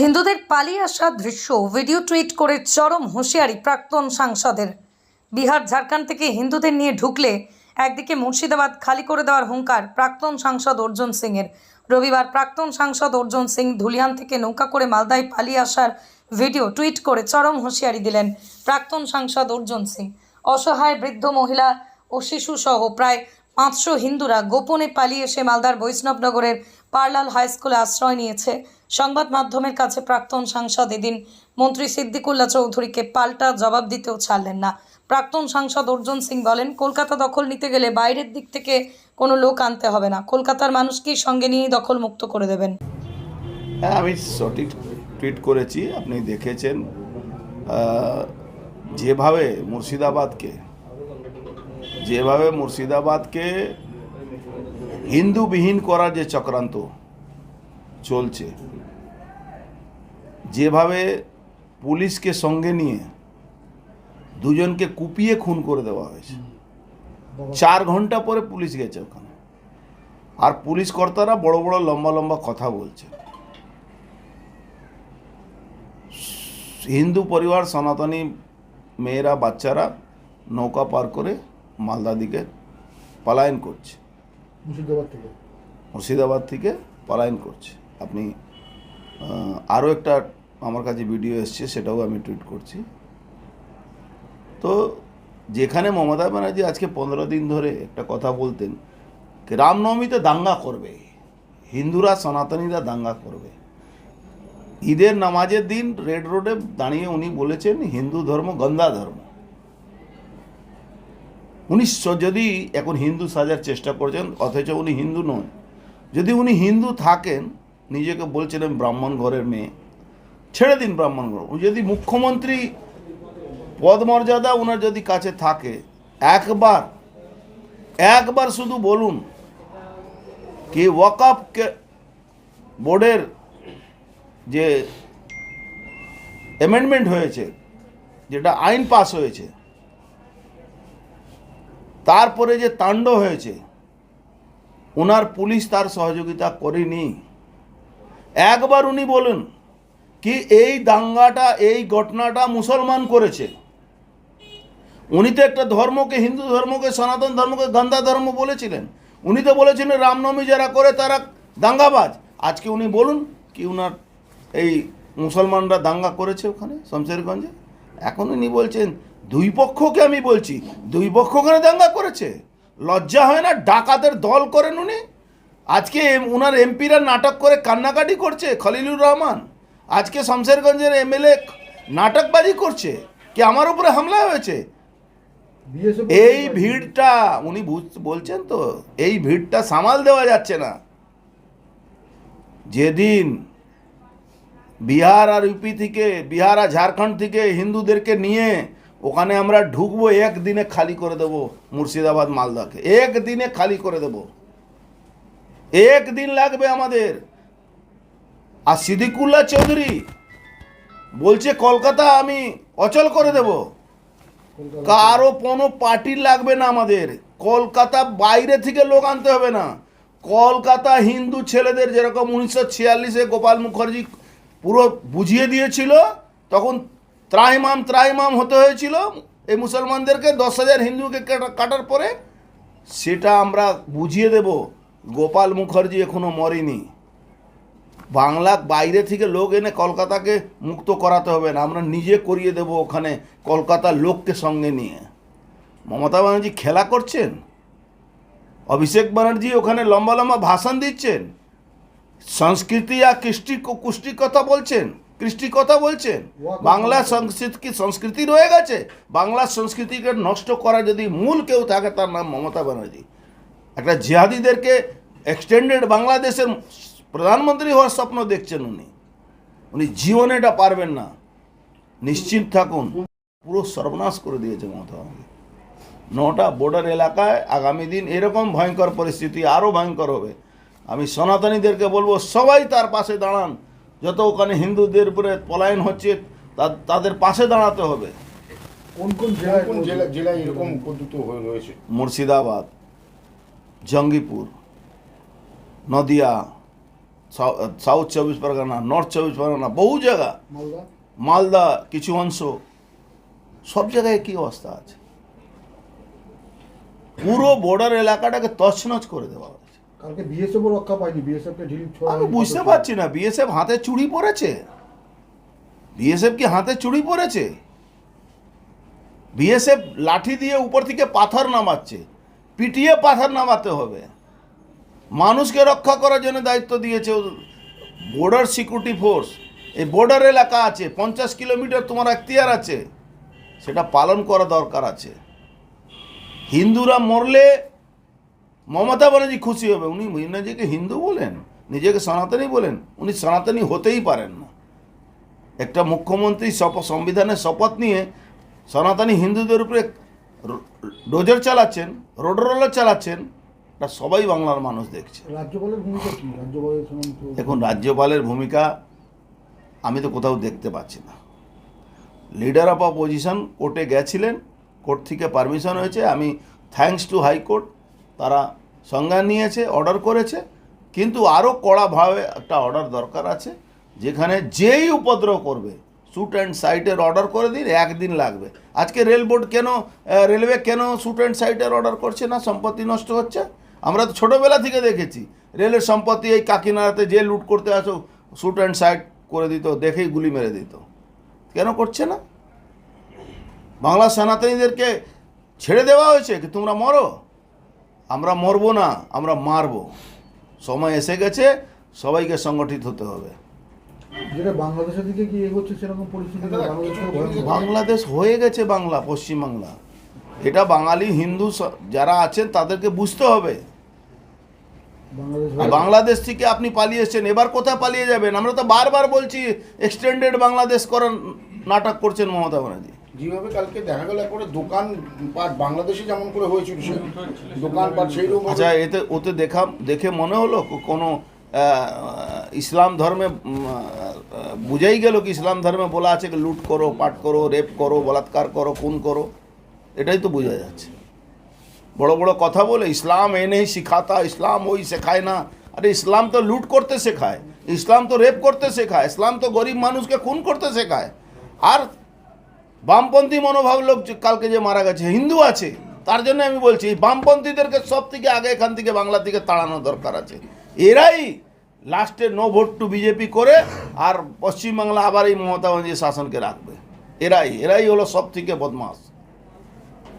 হিন্দুদের পালিয়ে আসা দৃশ্য, ভিডিও টুইট করে চরম হুঁশিয়ারি প্রাক্তন সাংসদের। বিহার, ঝাড়খণ্ড থেকে হিন্দুদের নিয়ে ঢুকলে একদিকে মুর্শিদাবাদ খালি করে দেওয়ার হুঙ্কার প্রাক্তন সাংসদ অর্জুন সিংয়ের। রবিবার প্রাক্তন সাংসদ অর্জুন সিং ধুলিয়ান থেকে নৌকা করে মালদায় পালিয়ে আসার ভিডিও টুইট করে চরম হুঁশিয়ারি দিলেন প্রাক্তন সাংসদ অর্জুন সিং। অসহায় বৃদ্ধ মহিলা ও শিশুসহ প্রায় পাঁচশো হিন্দুরা গোপনে পালিয়ে এসে মালদার বৈষ্ণবনগরের পার্লাল হাই স্কুলে আশ্রয় নিয়েছে। সংবাদ মাধ্যমের কাছে প্রাক্তন সাংসদ এদিন মন্ত্রী সিদ্দিকুল্লা চৌধুরীকে পাল্টা জবাব দিতেও ছাড়লেন না। প্রাক্তন সাংসদ অর্জুন সিং বলেন, কলকাতা দখল নিতে গেলে বাইরের দিক থেকে কোনো লোক আনতে হবে না। কলকাতার মানুষকেই সঙ্গে নিয়েই দখল মুক্ত করে দেবেন। হ্যাঁ আমি সঠিক টুইট করেছি, আপনি দেখেছেন। যেভাবে মুর্শিদাবাদকে যেভাবে মুর্শিদাবাদকে হিন্দুবিহীন করার যে চক্রান্ত চলছে যেভাবে পুলিশকে সঙ্গে নিয়ে দুজনকে কুপিয়ে খুন করে দেওয়া হয়েছে। চার ঘণ্টা পরে পুলিশ গেছে ওখানে। আর পুলিশ কর্তারা বড় বড় লম্বা লম্বা কথা বলছে। হিন্দু পরিবার সনাতনী মেয়েরা বাচ্চারা নৌকা পার করে মালদা দিকে পলায়ন করছে। মুর্শিদাবাদ থেকে। পলায়ন করছে। আপনি আরও একটা আমার কাছে ভিডিও এসছে, সেটাও আমি টুইট করছি। তো যেখানে মমতা ব্যানার্জি আজকে পনেরো দিন ধরে একটা কথা বলতেন, রামনবমীতে দাঙ্গা করবে, হিন্দুরা, সনাতনীরা দাঙ্গা করবে। ঈদের নামাজের দিন রেড রোডে দাঁড়িয়ে উনি বলেছেন, হিন্দু ধর্ম গন্দা ধর্ম। উনি যদি এখন হিন্দু সাজার চেষ্টা করছেন, অথচ উনি হিন্দু নন। যদি উনি হিন্দু থাকেন, নিজেকে বলছেন আমি ব্রাহ্মণ ঘরের মেয়ে, ছেড়ে দিন ব্রাহ্মণ ঘর। যদি মুখ্যমন্ত্রী পদমর্যাদা ওনার যদি কাছে থাকে, একবার একবার শুধু বলুন কি ওয়াকআপ বোর্ডের যে অ্যামেন্ডমেন্ট হয়েছে, যেটা আইন পাস হয়েছে তারপরে যে তাণ্ড হয়েছে, ওনার পুলিশ তার সহযোগিতা করেনি। একবার উনি বলুন কি এই দাঙ্গাটা, এই ঘটনাটা মুসলমান করেছে। উনি তো একটা ধর্মকে, হিন্দু ধর্মকে, সনাতন ধর্মকে, গন্ধা ধর্ম বলেছিলেন। উনি তো বলেছিলেন রামনবমী যারা করে তারা দাঙ্গাবাজ। আজকে উনি বলুন কি উনার এই মুসলমানরা দাঙ্গা করেছে ওখানে, শমশেরগঞ্জে? এখন উনি বলছেন দুই পক্ষকে আমি বলছি দুই পক্ষ ওখানে দাঙ্গা করেছে। লজ্জা হয় না ডাকাতের দল করেন উনি। আজকে উনার এমপিরা নাটক করে কান্নাকাটি করছে খলিলুর রহমান। আজকে শমশেরগঞ্জের এমএলএ নাটকবাজি করছে কি আমার উপরে হামলা হয়েছে? এই ভিড়টা উনি বলছেন তো এই ভিড়টা সামাল দেওয়া যাচ্ছে না। যেদিন বিহার আর ইউপি থেকে বিহার আর ঝাড়খণ্ড থেকে হিন্দুদেরকে নিয়ে ওখানে আমরা ঢুকবো, একদিনে খালি করে দেব মুর্শিদাবাদ, মালদাকে। একদিনে খালি করে দেব। একদিন লাগবে আমাদের। আর সিদ্দিকুল্লাহ চৌধুরী বলছে, কলকাতা আমি অচল করে দেবো। কারও কোনো পার্টি লাগবে না আমাদের। কলকাতা বাইরে থেকে লোক আনতে হবে না। কলকাতা হিন্দু ছেলেদের যেরকম উনিশশো ছিয়াল্লিশে গোপাল মুখার্জি পুরো বুঝিয়ে দিয়েছিল, তখন ত্রাইমাম ত্রাইমাম হতে হয়েছিল। এই মুসলমানদেরকে দশ হাজার হিন্দুকে কাটা- কাটার পরে সেটা আমরা বুঝিয়ে দেব, গোপাল মুখার্জি এখনও মরেনি। বাংলা বাইরে থেকে লোক এনে কলকাতাকে মুক্ত করাতে হবে না, আমরা নিজে করিয়ে দেব ওখানে কলকাতার লোককে সঙ্গে নিয়ে। মমতা ব্যানার্জি খেলা করছেন? অভিষেক ব্যানার্জি ওখানে লম্বা লম্বা ভাষণ দিচ্ছেন? সংস্কৃতি আর কৃষ্টি, কুষ্টি কথা বলছেন? কৃষ্টি কথা বলছেন? বাংলা সংস্কৃতি সংস্কৃতি রয়ে গেছে? বাংলা সংস্কৃতিকে নষ্ট করা যদি মূল কেউ থাকে, তার নাম মমতা ব্যানার্জি। একটা জিহাদিদেরকে এক্সটেন্ডেড বাংলাদেশের প্রধানমন্ত্রী হওয়ার স্বপ্ন দেখছেন উনি। উনি জীবনে এটা পারবেন না। নিশ্চিত থাকুন। পুরো সর্বনাশ করে দিয়েছে মমতা নটা বর্ডার এলাকায় আগামী দিন এরকম ভয়ঙ্কর পরিস্থিতি আরও ভয়ঙ্কর হবে। আমি সনাতনীদেরকে বলব, সবাই তার পাশে দাঁড়ান। যত ওখানে হিন্দুদের উপরে পলায়ন হচ্ছে তাদের পাশে দাঁড়াতে হবে। কোন কোন জেলায় কোন জেলায় এরকম পদ্ধতি হয়ে রয়েছে? মুর্শিদাবাদ জঙ্গিপুর নদিয়া সাউথ চব্বিশ পরগনা নর্থ চব্বিশ পরগনা বহু জায়গা। মালদা? মালদা কিছু অংশ। সব জায়গায় কি অবস্থা আছে। পুরো বর্ডার এলাকাটাকে তছনছ করে দেওয়া কালকে বিএসএফ রক্ষা পায়নি বিএসএফ কে ঢিল ছোড়া আমি বুঝতে পারছি না বিএসএফ হাতে চুড়ি পড়েছে বিএসএফ কি হাতে চুড়ি পড়েছে বিএসএফ লাঠি দিয়ে উপর থেকে পাথর নামাচ্ছে পিটিয়ে পাথর নামাতে হবে। মানুষকে রক্ষা করার জন্য দায়িত্ব দিয়েছে বর্ডার সিকিউরিটি ফোর্স এই বর্ডার এলাকা আছে পঞ্চাশ কিলোমিটার তোমার এখতিয়ার আছে সেটা পালন করা দরকার আছে। হিন্দুরা মরলে মমতা ব্যানার্জি খুশি হবে। উনি নিজেকে হিন্দু বলেন নিজেকে সনাতনী বলেন উনি সনাতনী হতেই পারেন না। একটা মুখ্যমন্ত্রী শপথ সংবিধানের শপথ নিয়ে সনাতনী হিন্দুদের উপরে ডোজার চালাচ্ছেন রোড রোলার চালাচ্ছেন এটা সবাই বাংলার মানুষ দেখছে। রাজ্যপালের ভূমিকা কি? রাজ্যপালের দেখুন রাজ্যপালের ভূমিকা আমি তো কোথাও দেখতে পাচ্ছি না। লিডার অফ অপোজিশন কোর্টে গেছিলেন কোর্ট থেকে পারমিশন হয়েছে। আমি থ্যাংকস টু হাইকোর্ট। তারা সংজ্ঞান নিয়েছে অর্ডার করেছে, কিন্তু আরও কড়াভাবে একটা অর্ডার দরকার আছে, যেখানে যেই উপদ্রব করবে শ্যুট অ্যান্ড সাইটের অর্ডার করে দিন, একদিন লাগবে। আজকে রেল বোর্ড কেন রেলওয়ে কেন শ্যুট অ্যান্ড সাইটের অর্ডার করছে না, সম্পত্তি নষ্ট হচ্ছে? আমরা তো ছোটোবেলা থেকে দেখেছি রেলের সম্পত্তি এই কাকিনাড়াতে যে লুট করতে আসো শ্যুট অ্যান্ড সাইট করে দিত, দেখেই গুলি মেরে দিত। কেন করছে না? বাংলা সনাতনীদেরকে ছেড়ে দেওয়া হয়েছে, কি তোমরা মরো? আমরা মরবো না আমরা মারবো। সময় এসে গেছে সবাইকে সংগঠিত হতে হবে। যেটা বাংলাদেশের দিকে কি এগোচ্ছে সেরকম পরিস্থিতি বাংলাদেশ হয়ে গেছে। বাংলা পশ্চিমবাংলা। এটা বাঙালি হিন্দু যারা আছেন তাদেরকে বুঝতে হবে। বাংলাদেশ থেকে আপনি পালিয়ে এসেছেন এবার কোথায় পালিয়ে যাবেন? আমরা তো বারবার বলছি এক্সটেন্ডেড বাংলাদেশ করার নাটক করছেন মমতা ব্যানার্জি। যেভাবে কালকে দেখা গেল, একবারে দোকান পাট বাংলাদেশে যেমন করে হয়েছিল দোকান পাট সেই রকম আচ্ছা এতে, ওতে দেখা, দেখে মনে হলো? কোনো ইসলাম ধর্মে বুঝাই গেল কি ইসলাম ধর্মে বলা আছে লুট করো, পাট করো, রেপ করো, বলাৎকার করো, খুন করো? এটাই তো বোঝা যাচ্ছে। বড় বড় কথা বলে, ইসলাম এ নেই, শিখাতা, ইসলাম ওই শেখায় না। আরে, ইসলাম তো লুট করতে শেখায়, ইসলাম তো রেপ করতে শেখায়, ইসলাম তো গরিব মানুষকে খুন করতে শেখায়। আর বামপন্থী মনোভাব লোক কালকে যে মারা গেছে, হিন্দু আছে। তার জন্য আমি বলছি, এই বামপন্থীদেরকে সব থেকে আগে এখান থেকে বাংলা থেকে তাড়ানো দরকার আছে। এরাই লাস্টে নো ভোট টু বিজেপি করে আর পশ্চিমবাংলা আবার এই মমতা বন্দী শাসনকে রাখবে। এরাই এরাই হলো সব থেকে বদমাস।